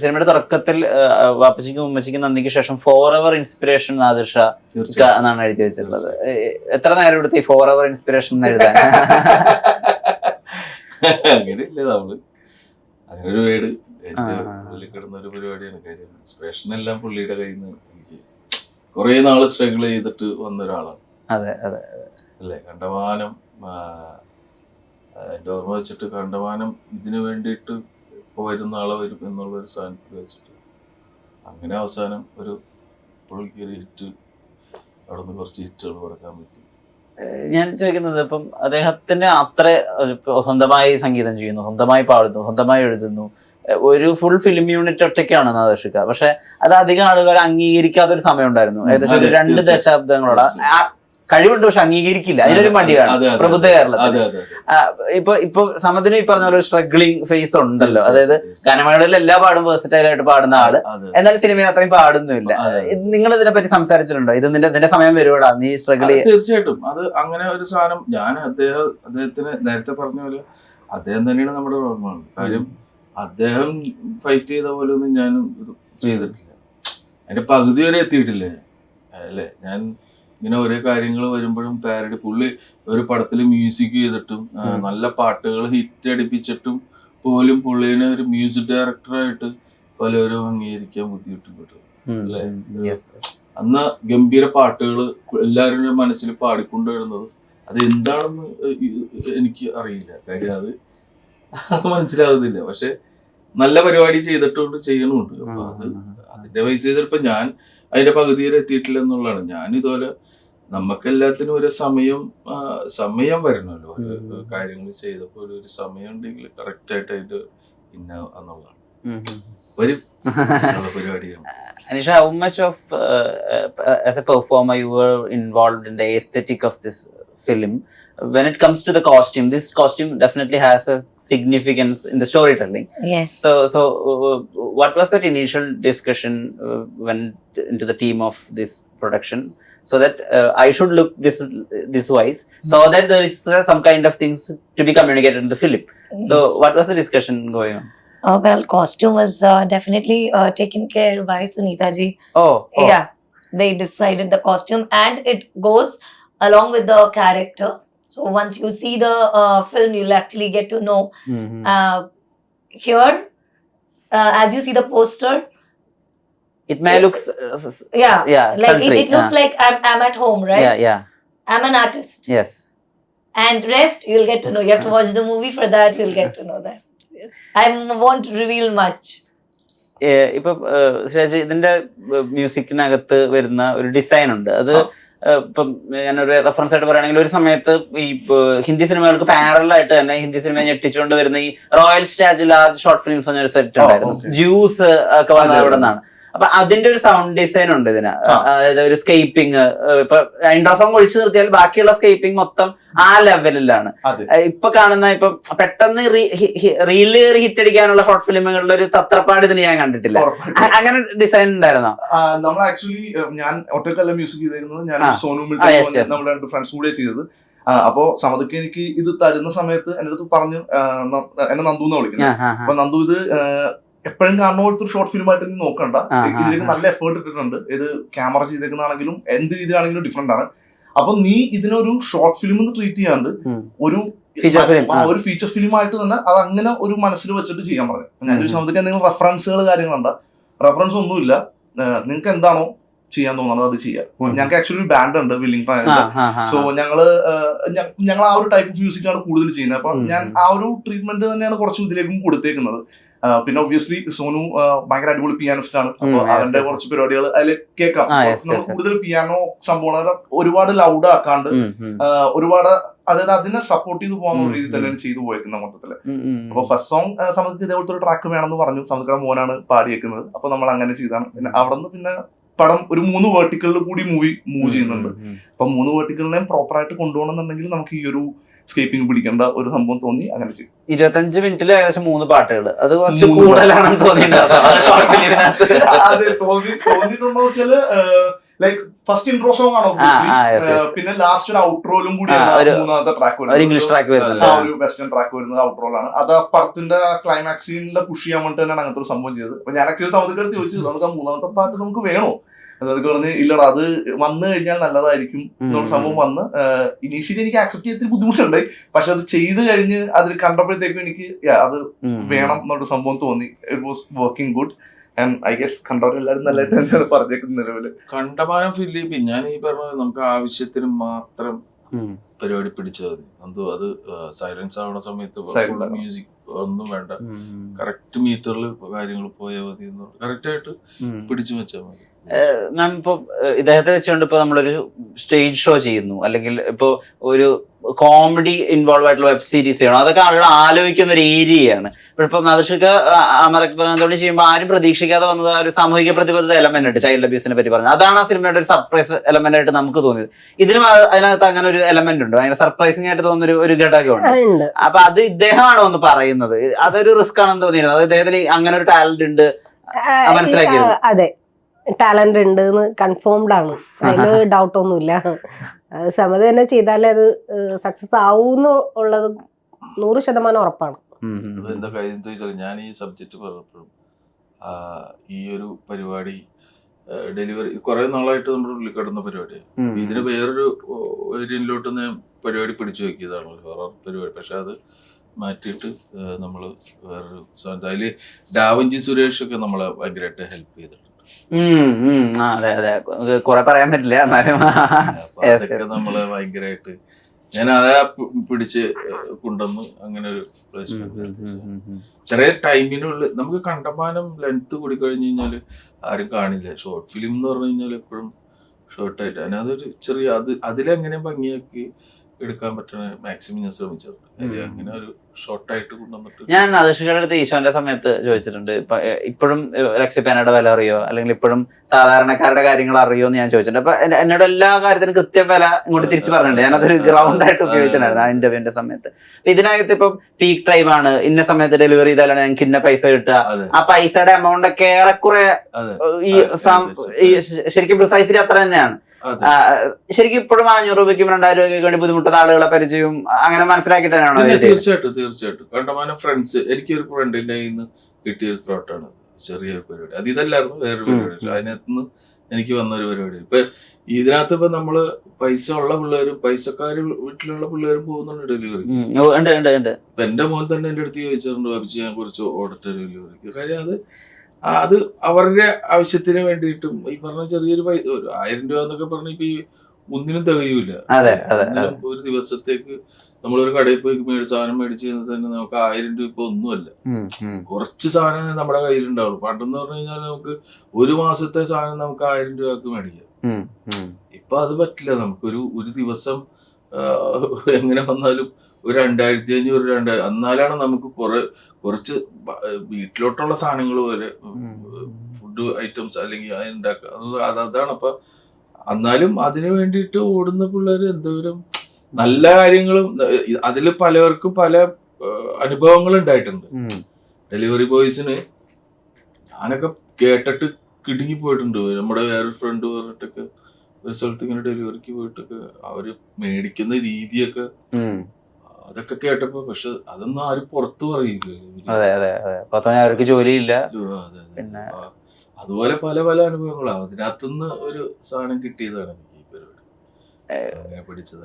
സിനിമയുടെ തുടക്കത്തിൽ വാപ്പച്ചിക്കും ഉമ്മച്ചിക്കും നന്ദിക്ക് ശേഷം ഫോർ എവർ ഇൻസ്പിറേഷൻ നാദിർഷ എന്നാണ് എഴുതി വെച്ചിട്ടുള്ളത്. എത്ര നേരം എടുത്ത് ഈ ഫോർ എവർ ഇൻസ്പിറേഷൻ എഴുതാൻ? അങ്ങനെയില്ല നമ്മൾ. അങ്ങനെ ഒരു വീട് ഉള്ളിൽ കിടന്ന ഒരു പരിപാടിയാണ് കാര്യം. ഇൻസ്പിറേഷൻ എല്ലാം പുള്ളിയുടെ കയ്യിൽ നിന്ന് എനിക്ക് കുറെ നാൾ സ്ട്രഗിൾ ചെയ്തിട്ട് വന്ന ഒരാളാണ്. അതെ അതെ അല്ലേ? കണ്ടമാനം എന്റെ ഓർമ്മ വെച്ചിട്ട് കണ്ടമാനം ഇതിനു വേണ്ടിയിട്ട് ഇപ്പോൾ വരുന്ന ആളെ വരും എന്നുള്ള ഒരു സാധനത്തിൽ വെച്ചിട്ട്. അങ്ങനെ അവസാനം ഒരു പുള്ളിക്ക് ഒരു ഹിറ്റ് അവിടെ നിന്ന് കുറച്ച് ഹിറ്റുകൾ കൊടുക്കാൻ പറ്റി. ഞാൻ ചോദിക്കുന്നത് ഇപ്പം അദ്ദേഹത്തിന് അത്ര സ്വന്തമായി സംഗീതം ചെയ്യുന്നു സ്വന്തമായി പാടുന്നു സ്വന്തമായി എഴുതുന്നു. ഒരു ഫുൾ ഫിലിം യൂണിറ്റ് ഒറ്റയ്ക്കാണ് നാദർഷിക്ക പക്ഷെ അത് അധികം ആളുകൾ അംഗീകരിക്കാത്ത ഒരു സമയം ഉണ്ടായിരുന്നു ഏകദേശം രണ്ട്. ദശാബ്ദങ്ങളോട് കഴിവുണ്ട് പക്ഷെ അംഗീകരിക്കില്ല. അതിലൊരു മടിയാണ്. പ്രബുദ്ധ കേരളത്തിൽ. ഇപ്പൊ ഇപ്പൊ സമതിന് ഈ പറഞ്ഞ പോലെ സ്ട്രഗ്ലിംഗ് ഫേസ് ഉണ്ടല്ലോ. അതായത്. ഗാനമേളയിൽ എല്ലാ പാടും വേഴ്സറ്റൈൽ ആയിട്ട് പാടുന്ന ആൾ. എന്നാലും എന്നാൽ സിനിമയിൽ അത്രയും പാടുന്നില്ല നിങ്ങൾ ഇതിനെ പറ്റി സംസാരിച്ചിട്ടുണ്ടോ? ഇത് നിന്റെ നിന്റെ സമയം വരുവാടാ? നീ സ്ട്രഗിൾ തീർച്ചയായിട്ടും. അത് അങ്ങനെ ഒരു സാധനം ഞാൻ അദ്ദേഹം അദ്ദേഹത്തിന് നേരത്തെ പറഞ്ഞ പോലെ അദ്ദേഹം തന്നെയാണ് നമ്മുടെ കാര്യം അദ്ദേഹം ഫൈറ്റ് ചെയ്ത പോലെ ഒന്നും ഞാനും ചെയ്തിട്ടില്ല. അതിന്റെ പകുതി വരെ എത്തിയിട്ടില്ല. അല്ലേ? ഞാൻ ഇങ്ങനെ ഓരോ കാര്യങ്ങൾ വരുമ്പോഴും പാരഡി പുള്ളി ഒരു പടത്തിൽ മ്യൂസിക് ചെയ്തിട്ടും. നല്ല പാട്ടുകൾ ഹിറ്റ് അടിപ്പിച്ചിട്ടും പോലും പുള്ളിനെ ഒരു മ്യൂസിക് ഡയറക്ടറായിട്ട് പലരും അംഗീകരിക്കാൻ ബുദ്ധിമുട്ടപ്പെട്ടു. അല്ലേ? അന്ന് ഗംഭീര പാട്ടുകൾ എല്ലാവരുടെയും മനസ്സിൽ പാടിക്കൊണ്ടുവരുന്നത് അത് എന്താണെന്ന് എനിക്ക് അറിയില്ല. കാര്യം അത് അത് മനസ്സിലാവുന്നില്ല. പക്ഷെ നല്ല പരിപാടി ചെയ്തിട്ടുണ്ട് ചെയ്യണമുണ്ട് അപ്പൊ അത് അതിന്റെ പൈസ ചെയ്തിപ്പോ ഞാൻ അതിന്റെ പകുതി വരെ എത്തിയിട്ടില്ല എന്നുള്ളതാണ്. ഞാൻ ഇതുപോലെ നമുക്കെല്ലാത്തിനും ഒരു സമയം സമയം വരണമല്ലോ ഓരോ കാര്യങ്ങൾ ചെയ്തപ്പോൾ ഒരു സമയം ഉണ്ടെങ്കിൽ കറക്റ്റ് ആയിട്ട് അതിന്റെ ഇന്ന എന്നുള്ളതാണ്. വരും Anisha, how much of, uh, uh, as a performer, you were involved in the aesthetic of this film? When it comes to the costume, this costume definitely has a significance in the storytelling. Yes. So, so uh, what was that initial discussion uh, when into the team of this production? So that uh, I should look this this wise, so that there is uh, some kind of things to be communicated in the film. So, what was the discussion going on? Uh, well, costume was uh, definitely uh, taken care by Sunita ji. Oh, oh. Yeah, they decided the costume and it goes along with the character. So once you see the uh, film, you'll actually get to know. Mhm. Uh, here, uh, as you see the poster, it may it- look s- s- s- yeah, yeah, like it, sultry, it looks yeah. like I'm, I'm at home, right? yeah, yeah, I'm an artist. yes. And rest, you'll get to know. You have to watch the movie for that, you'll get to know that. Yes. I won't reveal much. ഏഹ് ഇപ്പൊ ഏഹ് ശ്രീരാജ് ഇതിന്റെ മ്യൂസിക്കിനകത്ത് വരുന്ന ഒരു design ഉണ്ട് അത് ആ. ഇപ്പം ഞാനൊരു reference ആയിട്ട് പറയുകയാണെങ്കിൽ ഒരു സമയത്ത് ഈ ഹിന്ദി സിനിമകൾക്ക് പാരലായിട്ട് തന്നെ ഹിന്ദി സിനിമ ഞെട്ടിച്ചുകൊണ്ട് വരുന്ന ഈ royal stag large short films എന്നൊരു സെറ്റ് ഉണ്ടായിരുന്നു. ജ്യൂസ് ഒക്കെ വന്നത് അവിടെ നിന്നാണ് അപ്പൊ അതിന്റെ ഒരു സൗണ്ട് ഡിസൈൻ ഉണ്ട് ഇതിന്. അതായത് ഒരു സ്കേപ്പിംഗ് ഇപ്പൊ ഇൻട്രോ സോങ് ഒഴിച്ചു നിർത്തിയാൽ ബാക്കിയുള്ള സ്കേപ്പിംഗ് മൊത്തം ആ ലെവലിലാണ് ഇപ്പൊ കാണുന്ന ഇപ്പൊ പെട്ടെന്ന് റീൽ ഹിറ്റ് അടിക്കാനുള്ള ഷോർട്ട് ഫിലിമുകളുടെ ഒരു തത്രപ്പാട് ഇതിന് ഞാൻ കണ്ടിട്ടില്ല. അങ്ങനെ ഡിസൈൻ ഉണ്ടായിരുന്നോ? നമ്മൾ ആക്ച്വലി ഞാൻ ഒറ്റക്കല്ല മ്യൂസിക് ചെയ്തിരുന്നത്. ഞാൻ സോനു. നമ്മുടെ രണ്ട് ഫ്രണ്ട്സ് കൂടെ ചെയ്തത്. അപ്പോ സമതയ്ക്ക് എനിക്ക് ഇത് തരുന്ന സമയത്ത് എന്റെ അടുത്ത് പറഞ്ഞു എന്നെ നന്ദു എന്ന് വിളിക്കുന്നത്. അപ്പൊ നന്ദു ഇത് എപ്പോഴും കാണുന്ന പോലത്തെ ഒരു ഷോർട്ട് ഫിലിം ആയിട്ട് നീ നോക്കണ്ട. ഇതിലേക്ക് നല്ല എഫേർട്ട് ഇട്ടിട്ടുണ്ട്. ഇത് ക്യാമറ ചെയ്തേക്കുന്നതാണെങ്കിലും എന്ത് രീതിയാണെങ്കിലും ഡിഫറെന്റ് ആണ്. അപ്പൊ നീ ഇതിനൊരു ഷോർട്ട് ഫിലിം എന്ന് ട്രീറ്റ് ചെയ്യാണ്ട് ഒരു. ഒരു ഫീച്ചർ ഫിലിം ആയിട്ട് തന്നെ അത് അങ്ങനെ ഒരു മനസ്സിൽ വെച്ചിട്ട് ചെയ്യാൻ പറഞ്ഞു. ഞാൻ ഒരു ചോദിച്ചു നമുക്ക് എന്തെങ്കിലും റെഫറൻസുകൾ കാര്യങ്ങളുണ്ടോ. റെഫറൻസ് ഒന്നുമില്ല. നിങ്ങൾക്ക് എന്താണോ ചെയ്യാൻ തോന്നുന്നത് അത് ചെയ്യാം. ഞങ്ങൾക്ക് ആക്ച്വലി ഒരു ബാൻഡ് ഉണ്ട് വില്ലിംഗ്ടൺ സോ ഞങ്ങൾ ഞങ്ങൾ ആ ഒരു ടൈപ്പ് ഓഫ് മ്യൂസിക് ആണ് കൂടുതൽ ചെയ്യുന്നത്. അപ്പൊ ഞാൻ ആ ഒരു ട്രീറ്റ്മെന്റ് തന്നെയാണ് കുറച്ച് ഇതിലേക്കും കൊടുത്തേക്കുന്നത്. പിന്നെ ഒബ്വിയസ്ലി സോനു ആ, ഭയങ്കര അടിപൊളി പിയാനിസ്റ്റ് ആണ്. അപ്പൊ അവന്റെ കുറച്ച് പരിപാടികൾ അതിൽ കേൾക്കാം. കൂടുതൽ പിയാനോ സംഭവങ്ങൾ ഒരുപാട് ലൗഡ് ആക്കാണ്ട് ആ, ഒരുപാട് അതായത് അതിനെ സപ്പോർട്ട് ചെയ്ത് പോകാൻ രീതി തന്നെ രീതിയിൽ തന്നെയാണ് ചെയ്തു പോയേക്കുന്ന മൊത്തത്തിൽ. അപ്പൊ ഫസ്റ്റ് സോങ് സമയത്ത് ഇതേപോലത്തെ ഒരു ട്രാക്ക് വേണമെന്ന് പറഞ്ഞു. സമയത്ത് മോനാണ് പാടിയേക്കുന്നത്. അപ്പൊ നമ്മൾ അങ്ങനെ ചെയ്താണ്. പിന്നെ അവിടെ നിന്ന് പിന്നെ പടം ഒരു മൂന്ന് വേർട്ടിക്കളിൽ കൂടി മൂവി മൂവ് ചെയ്യുന്നുണ്ട്. അപ്പൊ മൂന്ന് വേർട്ടിക്കളിനെയും പ്രോപ്പർ ആയിട്ട് കൊണ്ടുപോകണമെന്നുണ്ടെങ്കിൽ നമുക്ക് ഈ ഒരു സ്കേപ്പിംഗ് പിടിക്കേണ്ട ഒരു സംഭവം തോന്നി അങ്ങനെ ചെയ്തു. ഇരുപത്തഞ്ച് മിനിറ്റിൽ ഏകദേശം മൂന്ന് പാട്ടുകൾ അത് കുറച്ച് കൂടുതലാണെന്ന് തോന്നിയിട്ടുണ്ടോ. വെച്ചാൽ ലൈക്ക് ഫസ്റ്റ് ഇൻട്രോ സോങ് ആണ് പിന്നെ ലാസ്റ്റ് ഒരു ഔട്ട്രോയിലും കൂടി മൂന്നാമത്തെ ട്രാക്ക് ഒരു ഇംഗ്ലീഷ് ട്രാക്ക് വരുന്നുണ്ട്. ആ ഒരു വെസ്റ്റേൺ ട്രാക്ക് വരുന്നത് ഔട്ട്രോളാണ് അത് ആ പടത്തിന്റെ ക്ലൈമാക്സ് സീനിന്റെ പുഷ് ചെയ്യാൻ വേണ്ടി തന്നെയാണ് അങ്ങനത്തെ ഒരു സംഭവം ചെയ്തത്. അപ്പൊ ഞാൻ ആക്ച്വലി സമുദ്രത്തിൽ ചോദിച്ചത് നമുക്ക് ആ മൂന്നാമത്തെ പാട്ട് നമുക്ക് വേണോ? അതൊക്കെ പറഞ്ഞ് ഇല്ലടാ അത് വന്നു കഴിഞ്ഞാൽ നല്ലതായിരിക്കും എന്നുള്ള സംഭവം വന്ന് ഇനീഷ്യലി എനിക്ക് ആക്സെപ്റ്റ് ചെയ്യാൻ ബുദ്ധിമുട്ടുണ്ടായി. പക്ഷെ അത് ചെയ്ത് കഴിഞ്ഞ് അതിൽ കണ്ടപ്പോഴത്തേക്കും എനിക്ക് അത് വേണം എന്നൊരു സംഭവം തോന്നി. It was working good and I guess കണ്ടവരെല്ലാരും നല്ലതായിട്ട് തന്നെയാണ് പറഞ്ഞേക്കുന്നത് നിലവിൽ. കണ്ടമാനം ഫിലിപ്പ് ഞാൻ ഈ പറഞ്ഞത് നമുക്ക് ആവശ്യത്തിന് മാത്രം പരിപാടി പിടിച്ചാൽ മതി. എന്തോ അത് സൈലൻസ് ആവുന്ന സമയത്ത് മ്യൂസിക് ഒന്നും വേണ്ട. കറക്റ്റ് മീറ്ററിൽ കാര്യങ്ങൾ പോയാൽ മതി എന്ന് കറക്റ്റ് ആയിട്ട്. പിടിച്ചു വെച്ചാൽ മതി. മാം ഇപ്പൊ ഇദ്ദേഹത്തെ വെച്ചുകൊണ്ട് ഇപ്പൊ നമ്മളൊരു സ്റ്റേജ് ഷോ ചെയ്യുന്നു. അല്ലെങ്കിൽ ഇപ്പൊ ഒരു കോമഡി ഇൻവോൾവ് ആയിട്ടുള്ള വെബ് സീരീസ് ചെയ്യണം. അതൊക്കെ ആളുകൾ ആലോചിക്കുന്ന ഒരു ഏരിയയാണ്. ഇപ്പൊ നദർഷിക അമരത്തോടെ ചെയ്യുമ്പോൾ ആരും പ്രതീക്ഷിക്കാതെ വന്നത് ആ ഒരു സാമൂഹിക പ്രതിബദ്ധത എലമെന്റ് ഉണ്ട്. ചൈൽഡ് അബ്യൂസിനെ പറ്റി പറഞ്ഞത് അതാണ് ആ സിനിമയുടെ ഒരു സർപ്രൈസ് എലമെന്റ് ആയിട്ട് നമുക്ക് തോന്നിയത്. ഇതിനും അത് അതിനകത്ത് അങ്ങനെ ഒരു എലമെന്റ് ഉണ്ട്. ഭയങ്കര സർപ്രൈസിംഗ് ആയിട്ട് തോന്നുന്ന ഒരു ഒരു ഘടകമുണ്ട് ഉണ്ട്. അപ്പൊ അത് ഇദ്ദേഹമാണോ ഒന്ന് പറയുന്നത്. അതൊരു റിസ്ക് ആണെന്ന് തോന്നിയിരുന്നത് അത് ഇദ്ദേഹത്തിന് അങ്ങനെ ഒരു ടാലന്റ് ഉണ്ട്. മനസ്സിലാക്കിയത്. അതെ. ടാലന്റ് ഉണ്ട് എന്ന് കൺഫേംഡ് ആണ്. അതിന് ഡൗട്ട് ഒന്നുമില്ല. സമത തന്നെ ചെയ്താലേ അത് സക്സസ് ആവൂന്ന് ഉള്ളത് നൂറ് ശതമാനം ഉറപ്പാണ്. എന്താ കാര്യം ചോദിച്ചാൽ ഞാൻ ഈ സബ്ജക്റ്റ് പറഞ്ഞപ്പോഴും ഈ ഒരു പരിപാടി ഡെലിവറി കുറെ നാളായിട്ട് നമ്മുടെ ഉള്ളിൽ കിടന്ന പരിപാടിയാണ്. ഇതിന് വേറൊരു ഏരിയയിലോട്ട് ഞാൻ പരിപാടി പിടിച്ചു വെക്കിയതാണ്. ഹൊറർ പരിപാടി. പക്ഷെ അത് മാറ്റിയിട്ട് നമ്മൾ വേറൊരു അതിൽ ഡാവഞ്ചി സുരേഷ് ഒക്കെ നമ്മളെ ഭയങ്കരമായിട്ട് ഹെൽപ്പ് ചെയ്തിട്ടുണ്ട്. അതെ അതെ. കുറെ പറയാൻ പറ്റില്ല എന്നാലും. നമ്മൾ ഭയങ്കരമായിട്ട് ഞാൻ അതെ പിടിച്ച് കൊണ്ടുവന്ന് അങ്ങനെ ഒരു ചെറിയ ടൈമിനുള്ളിൽ നമുക്ക് കണ്ടമാനം ലെങ്ത് കൂടി കഴിഞ്ഞു കഴിഞ്ഞാൽ ആരും കാണില്ല. ഷോർട്ട് ഫിലിം എന്ന് പറഞ്ഞു കഴിഞ്ഞാൽ എപ്പോഴും ഷോർട്ടായിട്ട് അതിനകത്തൊരു ചെറിയ അത് അതിലെങ്ങനെ ഭംഗിയാക്കി എടുക്കാൻ പറ്റണ മാക്സിമം ഞാൻ ശ്രമിച്ചിട്ടുണ്ട്. അങ്ങനെ ഒരു ഷോർട്ടായിട്ട് കൊണ്ടുവന്നിട്ട് ഞാൻ നദർഷികയുടെ അടുത്ത് ഈശോന്റെ സമയത്ത് ചോദിച്ചിട്ടുണ്ട്. ഇപ്പോഴും ലക്ഷ്യപ്പേനയുടെ വില അറിയോ? അല്ലെങ്കിൽ ഇപ്പോഴും സാധാരണക്കാരുടെ കാര്യങ്ങൾ അറിയോ എന്ന് ഞാൻ ചോദിച്ചിട്ടുണ്ട്. അപ്പൊ എന്നോട് എല്ലാ കാര്യത്തിനും കൃത്യം വില ഇങ്ങോട്ട് തിരിച്ചു പറഞ്ഞിട്ടുണ്ട്. ഞാനതൊരു ഗ്രൗണ്ട് ആയിട്ട് ഉപയോഗിച്ചിട്ടുണ്ടായിരുന്നു ആ ഇന്റർവ്യൂവിന്റെ സമയത്ത്. ഇതിനകത്ത് ഇപ്പം പീക്ക് ടൈം ആണ്. ഇന്ന സമയത്ത് ഡെലിവറി ചെയ്താലാണ് ഞങ്ങൾക്ക് ഇന്ന പൈസ കിട്ടുക. ആ പൈസയുടെ എമൗണ്ട് ഒക്കെ ഏറെക്കുറെ ഈ ശരിക്കും പ്രിസൈസിലി അത്ര തന്നെയാണ്. ശരിക്കും ഇപ്പോഴും അഞ്ഞൂറ് രൂപയ്ക്കും രണ്ടായിരം രൂപയ്ക്ക് വേണ്ടി ബുദ്ധിമുട്ടുന്ന ആളുകളെ പരിചയം അങ്ങനെ മനസ്സിലാക്കിയിട്ട് തന്നെയാണോ? തീർച്ചയായിട്ടും തീർച്ചയായിട്ടും. കണ്ടമാനം ഫ്രണ്ട്സ് എനിക്കൊരു ഫ്രണ്ടിന്റെ കയ്യിൽ നിന്ന് കിട്ടിയ ഒരു ത്രോട്ടാണ് ചെറിയൊരു പരിപാടി. അത് ഇതല്ലായിരുന്നു വേറൊരു പരിപാടി. ഉം. അതിനകത്ത് നിന്ന് എനിക്ക് വന്ന ഒരു പരിപാടി. ഇപ്പൊ ഇതിനകത്ത് ഇപ്പൊ നമ്മൾ പൈസ ഉള്ള പിള്ളേരും പൈസക്കാര് വീട്ടിലുള്ള പിള്ളേരും പോകുന്നുണ്ട് ഡെലിവറി ഇപ്പൊ എന്റെ മോൻ തന്നെ എന്റെ അടുത്ത് ചോദിച്ചിട്ടുണ്ട് ഞാൻ കുറച്ച് ഓടട്ടെ ഡെലിവറിക്ക് കാര്യം അത് അത് അവരുടെ ആവശ്യത്തിന് വേണ്ടിയിട്ടും ഈ പറഞ്ഞ ചെറിയൊരു പൈസ ഒരു ആയിരം രൂപ എന്നൊക്കെ പറഞ്ഞ ഇപ്പൊ ഈ ഒന്നിനും തികയൂല. ഒരു ദിവസത്തേക്ക് നമ്മളൊരു കടയിൽ പോയി മേടി സാധനം മേടിച്ച് കഴിഞ്ഞാൽ തന്നെ നമുക്ക് ആയിരം രൂപ ഇപ്പൊ ഒന്നുമല്ല. കുറച്ച് സാധനം നമ്മുടെ കയ്യിലുണ്ടാവുള്ളൂ. പണ്ടെന്ന് പറഞ്ഞു കഴിഞ്ഞാൽ നമുക്ക് ഒരു മാസത്തെ സാധനം നമുക്ക് ആയിരം രൂപക്ക് മേടിക്കാം. ഇപ്പൊ അത് പറ്റില്ല. നമുക്കൊരു ഒരു ദിവസം എങ്ങനെ വന്നാലും ഒരു രണ്ടായിരത്തി അഞ്ഞൂറ് രണ്ടായിരം എന്നാലാണ് നമുക്ക് കുറെ കുറച്ച് വീട്ടിലോട്ടുള്ള സാധനങ്ങൾ വരെ ഫുഡ് ഐറ്റംസ് അല്ലെങ്കിൽ അത് ഉണ്ടാക്കുക. അത് അത് അതാണ് അപ്പൊ എന്നാലും അതിനു വേണ്ടിയിട്ട് ഓടുന്ന പിള്ളേർ എന്തോരം നല്ല കാര്യങ്ങളും അതിൽ പലവർക്കും പല അനുഭവങ്ങൾ ഉണ്ടായിട്ടുണ്ട്. ഡെലിവറി ബോയ്സിന് ഞാനൊക്കെ കേട്ടിട്ട് കിടുങ്ങി പോയിട്ടുണ്ട്. നമ്മുടെ വേറെ ഫ്രണ്ട് പറഞ്ഞിട്ടൊക്കെ ഒരു സ്ഥലത്ത് ഇങ്ങനെ ഡെലിവറിക്ക് പോയിട്ടൊക്കെ അവർ മേടിക്കുന്ന രീതിയൊക്കെ. അതൊക്കെ കേട്ടപ്പോ പക്ഷെ അതൊന്നും ആരും പുറത്തു പറയില്ല. അതെ അതെ അതെ. പത്ത് മണി അവർക്ക് ജോലിയില്ല. പിന്നെ അതുപോലെ പല പല അനുഭവങ്ങളാണ് അതിനകത്തുനിന്ന് ഒരു സാധനം കിട്ടിയതാണ് എനിക്ക് ഈ പരിപാടി. പഠിച്ചതാണ്.